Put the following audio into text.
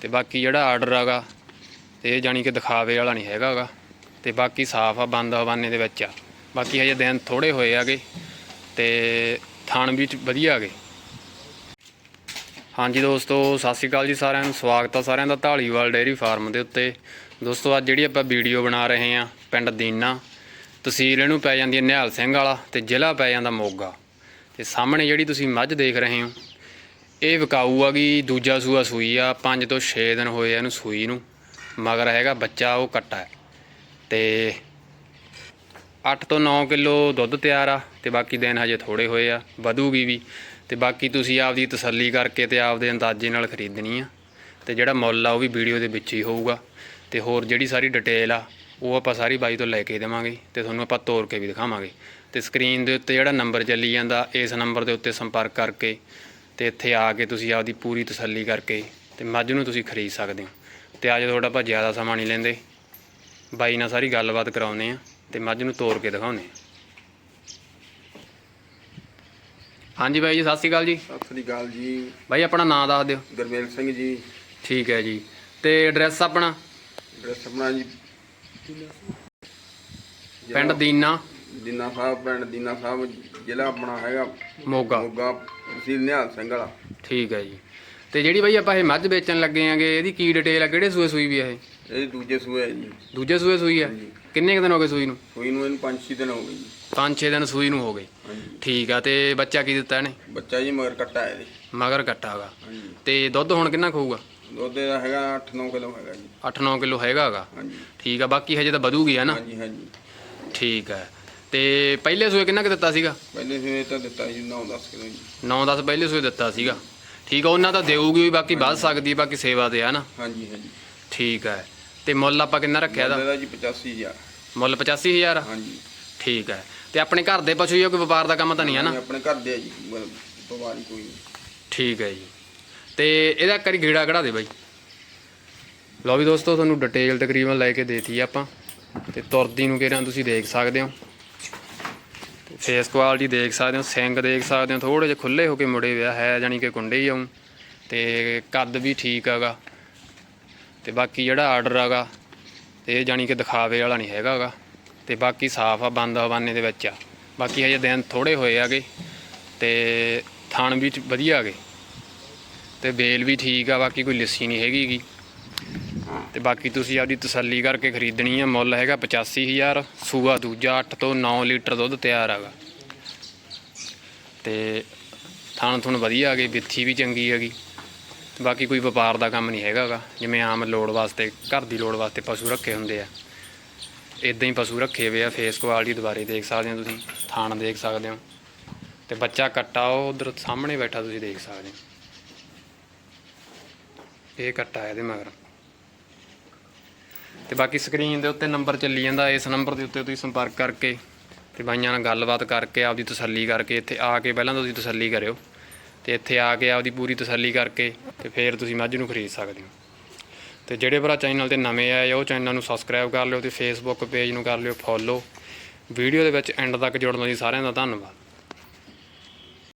ਤੇ ਬਾਕੀ ਜਿਹੜਾ ਆਰਡਰ ਹੈਗਾ ਤੇ ਇਹ ਜਾਣੀ ਕਿ ਦਿਖਾਵੇ ਵਾਲਾ ਨਹੀਂ ਹੈਗਾ ਗਾ। ਤੇ ਬਾਕੀ ਸਾਫ਼ ਆ, ਬੰਦ ਹਵਾਨੇ ਦੇ ਵਿੱਚ ਆ। ਬਾਕੀ ਹਜੇ ਦਿਨ ਥੋੜੇ ਹੋਏ ਆਗੇ ਤੇ ਥਾਣ ਵੀ ਚ- ਵਧੀਆ ਆਗੇ। ਹਾਂਜੀ ਦੋਸਤੋ, ਸਤਿ ਸ਼੍ਰੀ ਅਕਾਲ ਜੀ ਸਾਰਿਆਂ ਨੂੰ। ਸਵਾਗਤ ਆ ਸਾਰਿਆਂ ਦਾ ਢਾਲੀਵਾਲ ਡੇਅਰੀ ਫਾਰਮ ਦੇ ਉੱਤੇ। ਦੋਸਤੋ, ਅੱਜ ਜਿਹੜੀ ਆਪਾਂ ਵੀਡੀਓ ਬਣਾ ਰਹੇ ਹਾਂ, ਪਿੰਡ ਦੀਨਾ ਤਹਿਸੀਲ ਇਹਨੂੰ ਪੈ ਜਾਂਦੀ ਹੈ ਨਿਹਾਲ ਸਿੰਘ ਵਾਲਾ ਤੇ ਜ਼ਿਲ੍ਹਾ ਪੈ ਜਾਂਦਾ ਮੋਗਾ। ਤੇ ਸਾਹਮਣੇ ਜਿਹੜੀ ਤੁਸੀਂ ਮੱਝ ਦੇਖ ਰਹੇ ਹੋ ਇਹ ਵਿਕਾਊ ਕਿ ਦੂਜਾ ਸੂਆ ਸੂਈ ਆ 5 ਤੋਂ 6 ਦਿਨ ਹੋਏ ਆ ਇਹਨੂੰ ਸੂਈ ਨੂੰ, ਮਗਰ ਹੈਗਾ ਬੱਚਾ ਉਹ ਕੱਟਾ ਹੈ। ਤੇ 8 ਤੋਂ 9 ਕਿਲੋ ਦੁੱਧ ਤਿਆਰ ਆ ਤੇ ਬਾਕੀ ਦਿਨ ਹਜੇ ਥੋੜੇ ਹੋਏ ਆ, ਵਧੂਗੀ ਵੀ। ਤੇ ਬਾਕੀ ਤੁਸੀਂ ਆਪਦੀ ਤਸੱਲੀ ਕਰਕੇ ਤੇ ਆਪਦੇ ਅੰਦਾਜ਼ੇ ਨਾਲ ਖਰੀਦਣੀ ਆ। ਤੇ ਜਿਹੜਾ ਮੁੱਲ ਆ ਉਹ ਵੀ ਵੀਡੀਓ ਦੇ ਵਿੱਚ ਹੀ ਹੋਊਗਾ। ਤੇ ਹੋਰ ਜਿਹੜੀ ਸਾਰੀ ਡਿਟੇਲ ਆ, ਉਹ ਆਪਾਂ ਸਾਰੀ ਬਾਈ ਤੋਂ ਲੈ ਕੇ ਦੇਵਾਂਗੇ ਤੇ ਤੁਹਾਨੂੰ ਆਪਾਂ ਤੋਰ ਕੇ ਵੀ ਦਿਖਾਵਾਂਗੇ। ਤੇ ਸਕਰੀਨ ਦੇ ਉੱਤੇ ਜਿਹੜਾ ਨੰਬਰ ਚੱਲੀ ਜਾਂਦਾ, ਇਸ ਨੰਬਰ ਦੇ ਉੱਤੇ ਸੰਪਰਕ ਕਰਕੇ ਤੇ ਇੱਥੇ ਆ ਕੇ ਤੁਸੀਂ ਆਪਦੀ ਪੂਰੀ ਤਸੱਲੀ ਕਰਕੇ ਤੇ ਮੱਝ ਨੂੰ ਤੁਸੀਂ ਖਰੀਦ ਸਕਦੇ ਹੋ। ਤੇ ਅੱਜ ਤੁਹਾਡਾ ਆਪਾਂ ਜ਼ਿਆਦਾ ਸਮਾਂ ਨਹੀਂ ਲੈਂਦੇ। ਬਾਈ ਨਾਲ ਸਾਰੀ ਗੱਲਬਾਤ ਕਰਾਉਨੇ ਆ ਤੇ ਮੱਝ ਨੂੰ ਤੋੜ ਕੇ ਦਿਖਾਉਨੇ ਆ ਹਾਂਜੀ ਬਾਈ ਜੀ ਸਤਿ ਸ਼੍ਰੀ ਅਕਾਲ ਜੀ। ਸਤਿ ਸ੍ਰੀ ਅਕਾਲ ਜੀ। ਬਾਈ ਆਪਣਾ ਨਾਮ ਦੱਸ ਦਿਓ। ਗੁਰਮੇਲ ਸਿੰਘ ਜੀ। ਠੀਕ ਹੈ ਜੀ। ਤੇ ਐਡਰੈਸ ਆਪਣਾ? ਐਡਰੈਸ ਆਪਣਾ ਜੀ। ਪਿੰਡ ਦੀਨਾ। ਦੀਨਾ ਸਾਹਿਬ ਪਿੰਡ ਦੀਨਾ ਸਾਹਿਬ ਜ਼ਿਲ੍ਹਾ ਆਪਣਾ ਹੈਗਾ। ਮੋਗਾ। ਮੋਗਾ ਤਹਿਸੀਲ ਨਿਹਾਲ ਸਿੰਘ ਵਾਲਾ। ਠੀਕ ਹੈ ਜੀ। ਤੇ ਜਿਹੜੀ ਬਾਈ ਆਪਾਂ ਇਹ ਮੱਝ ਵੇਚਣ ਲੱਗੇ ਆਂਗੇ ਇਹਦੀ ਕੀ ਡਿਟੇਲ ਆ? ਕਿਹੜੇ ਸੂਏ ਸੂਈ ਵੀ ਆ ਇਹ? ਇਹ ਦੂਜੇ ਸੂਏ ਹੈ ਜੀ। ਦੂਜੇ ਸੂਏ ਸੂਈ ਆ? ਕਿੰਨੇ ਕੁ ਦਿਨ ਹੋ ਗਏ ਸੂਈ ਨੂੰ? ਸੂਈ ਨੂੰ ਇਹਨੂੰ 5-6 ਦਿਨ ਹੋ ਗਏ ਜੀ। 5-6 ਦਿਨ ਸੂਈ ਨੂੰ ਹੋ ਗਏ। ਹਾਂਜੀ। ਠੀਕ ਆ ਤੇ ਬੱਚਾ ਕੀ ਦਿੱਤਾ ਇਹਨੇ? ਬੱਚਾ ਜੀ ਮਗਰ ਕੱਟਾ ਹੈ ਜੀ ਮਗਰ ਕੱਟਾ ਹੈਗਾ ਹਾਂਜੀ। ਤੇ ਦੁੱਧ ਹੁਣ ਕਿੰਨਾ ਖਾਊਗਾ? ਦੁੱਧ ਦਾ ਹੈਗਾ 8-9 ਕਿਲੋ ਹੈਗਾ ਜੀ। 8-9 ਕਿਲੋ ਹੈਗਾ ਹੈਗਾ ਹਾਂਜੀ। ਠੀਕ ਆ ਬਾਕੀ ਹਜੇ ਤਾਂ ਵਧੂਗੀ ਆ ਨਾ? ਹਾਂਜੀ ਹਾਂਜੀ। ਠੀਕ ਹੈ ਤੇ ਪਹਿਲੇ ਸੂਏ ਕਿੰਨਾ ਕੁ ਦਿੱਤਾ ਸੀਗਾ? ਪਹਿਲੇ ਸੂਏ ਤਾਂ ਦਿੱਤਾ ਜੀ 9-10 ਕਿਲੋ ਜੀ। 9-10 ਪਹਿਲੇ ਸੂਏ ਦਿੱਤਾ ਸੀਗਾ। ਠੀਕ ਆ ਉਹਨਾਂ ਤਾਂ ਦੇਊਗੀ ਵੀ ਬਾਕੀ ਵੱਧ ਸਕਦੀ ਹੈ ਬਾਕੀ ਸੇਵਾ ਤੇ ਆ ਨਾ। ਹਾਂਜੀ ਹਾਂਜੀ। ਠੀਕ ਹੈ ਤੇ ਮੁੱਲ ਆਪਾਂ ਕਿੰਨਾ ਰੱਖਿਆ ਮੁੱਲ ਇਹਦਾ ਜੀ 85000 ਮੁੱਲ 85000 ਹਾਂਜੀ। ਠੀਕ ਹੈ ਤੇ ਆਪਣੇ ਘਰ ਦੇ ਪਸ਼ੂ ਹੀ ਆ ਕੋਈ ਵਪਾਰ ਦਾ ਕੰਮ ਤਾਂ ਨਹੀਂ ਆ ਨਾ? ਆਪਣੇ ਘਰ ਦੇ ਆ ਜੀ ਬਵਾਰੀ ਕੋਈ ਨਹੀਂ। ਠੀਕ ਹੈ ਜੀ। ਤੇ ਇਹਦਾ ਕਰੀ ਗੇੜਾ ਕਢਾ ਦੇ ਬਾਈ। ਲਓ ਵੀ ਦੋਸਤੋ ਤੁਹਾਨੂੰ ਡਿਟੇਲ ਤਕਰੀਬਨ ਲੈ ਕੇ ਦੇਤੀ ਆਪਾਂ। ਤੇ ਤੁਰਦੀ ਨੂੰ ਕਿਹੜਾ ਤੁਸੀਂ ਦੇਖ ਸਕਦੇ ਹੋ। ਫੇਸ ਕੁਆਲਿਟੀ ਦੇਖ ਸਕਦੇ ਹੋ ਸਿੰਗ ਦੇਖ ਸਕਦੇ ਹੋ ਥੋੜੇ ਜਿਹਾ ਖੁੱਲੇ ਹੋ ਕੇ ਮੁੜੇ ਹੋਇਆ ਹੈ ਜਾਨੀ ਕਿ ਕੁੰਡੇ ਹੀ ਆਉਂ ਤੇ ਕੱਦ ਵੀ ਠੀਕ ਹੈਗਾ। ਤੇ ਬਾਕੀ ਜਿਹੜਾ ਆਰਡਰ ਹੈਗਾ, ਤੇ ਇਹ ਜਾਨੀ ਕਿ ਦਿਖਾਵੇ ਵਾਲਾ ਨਹੀਂ ਹੈਗਾ ਗਾ। ਤੇ ਬਾਕੀ ਸਾਫ਼ ਆ, ਬੰਦ ਹਵਾਨੇ ਦੇ ਵਿੱਚ ਆ। ਬਾਕੀ ਹਜੇ ਦਿਨ ਥੋੜੇ ਹੋਏ ਆਗੇ ਤੇ ਥਾਣ ਵੀ ਵਧੀਆ ਗਏ ਤੇ ਬੇਲ ਵੀ ਠੀਕ ਆ, ਬਾਕੀ ਕੋਈ ਲਿੱਸੀ ਨਹੀਂ ਹੈਗੀ ਤੇ ਬਾਕੀ ਤੁਸੀਂ ਆਪਦੀ ਤਸੱਲੀ ਕਰਕੇ ਖਰੀਦਣੀ ਆ, ਮੁੱਲ ਹੈਗਾ 85000 ਸੂਆ ਦੂਜਾ 8 ਤੋਂ 9 ਲੀਟਰ ਦੁੱਧ ਤਿਆਰ ਹੈਗਾ। ਤੇ ਥਾਣ ਥੁਣ ਵਧੀਆ ਹੈਗੇ, ਵਿੱਥੀ ਵੀ ਚੰਗੀ ਹੈਗੀ। ਬਾਕੀ ਕੋਈ ਵਪਾਰ ਦਾ ਕੰਮ ਨਹੀਂ ਹੈਗਾਗਾ ਜਿਵੇਂ ਆਮ ਲੋੜ ਵਾਸਤੇ, ਘਰ ਦੀ ਲੋੜ ਵਾਸਤੇ ਪਸ਼ੂ ਰੱਖੇ ਹੁੰਦੇ ਆ। ਇਦਾਂ ਹੀ ਪਸ਼ੂ ਰੱਖੇ ਹੋਏ ਆ ਫੇਸ ਕੁਆਲਿਟੀ ਦੁਬਾਰੇ ਦੇਖ ਸਕਦੇ ਹੋ ਤੁਸੀਂ, ਥਾਣ ਦੇਖ ਸਕਦੇ ਹੋ। ਤੇ ਬੱਚਾ ਕੱਟਾ, ਉਹ ਉਧਰ ਸਾਹਮਣੇ ਬੈਠਾ, ਤੁਸੀਂ ਦੇਖ ਸਕਦੇ ਹੋ। ਇਹ ਕੱਟਾ ਹੈ ਇਹਦੇ ਮਗਰ। ਤੇ ਬਾਕੀ ਸਕਰੀਨ ਦੇ ਉੱਤੇ ਨੰਬਰ ਚੱਲੀ ਜਾਂਦਾ, ਇਸ ਨੰਬਰ ਦੇ ਉੱਤੇ ਤੁਸੀਂ ਸੰਪਰਕ ਕਰਕੇ ਤੇ ਬਾਈਆਂ ਨਾਲ ਗੱਲਬਾਤ ਕਰਕੇ ਆਪਦੀ ਤਸੱਲੀ ਕਰਕੇ ਇੱਥੇ ਆ ਕੇ ਪਹਿਲਾਂ ਤੁਸੀਂ ਤਸੱਲੀ ਕਰਿਓ ਤੇ ਇੱਥੇ ਆ ਕੇ ਆਪਦੀ ਪੂਰੀ ਤਸੱਲੀ ਕਰਕੇ ਤੇ ਫਿਰ ਤੁਸੀਂ ਮੱਝ ਨੂੰ ਖਰੀਦ ਸਕਦੇ ਹੋ। ਤੇ ਜਿਹੜੇ ਭਰਾ ਚੈਨਲ ਤੇ ਨਵੇਂ ਆਏ ਉਹ ਚੈਨਲ ਨੂੰ ਸਬਸਕ੍ਰਾਈਬ ਕਰ ਲਿਓ ਤੇ ਫੇਸਬੁੱਕ ਪੇਜ ਨੂੰ ਕਰ ਲਿਓ ਫੋਲੋ ਵੀਡੀਓ ਦੇ ਵਿੱਚ ਐਂਡ ਤੱਕ ਜੁੜਨ ਲਈ ਸਾਰਿਆਂ ਦਾ ਧੰਨਵਾਦ।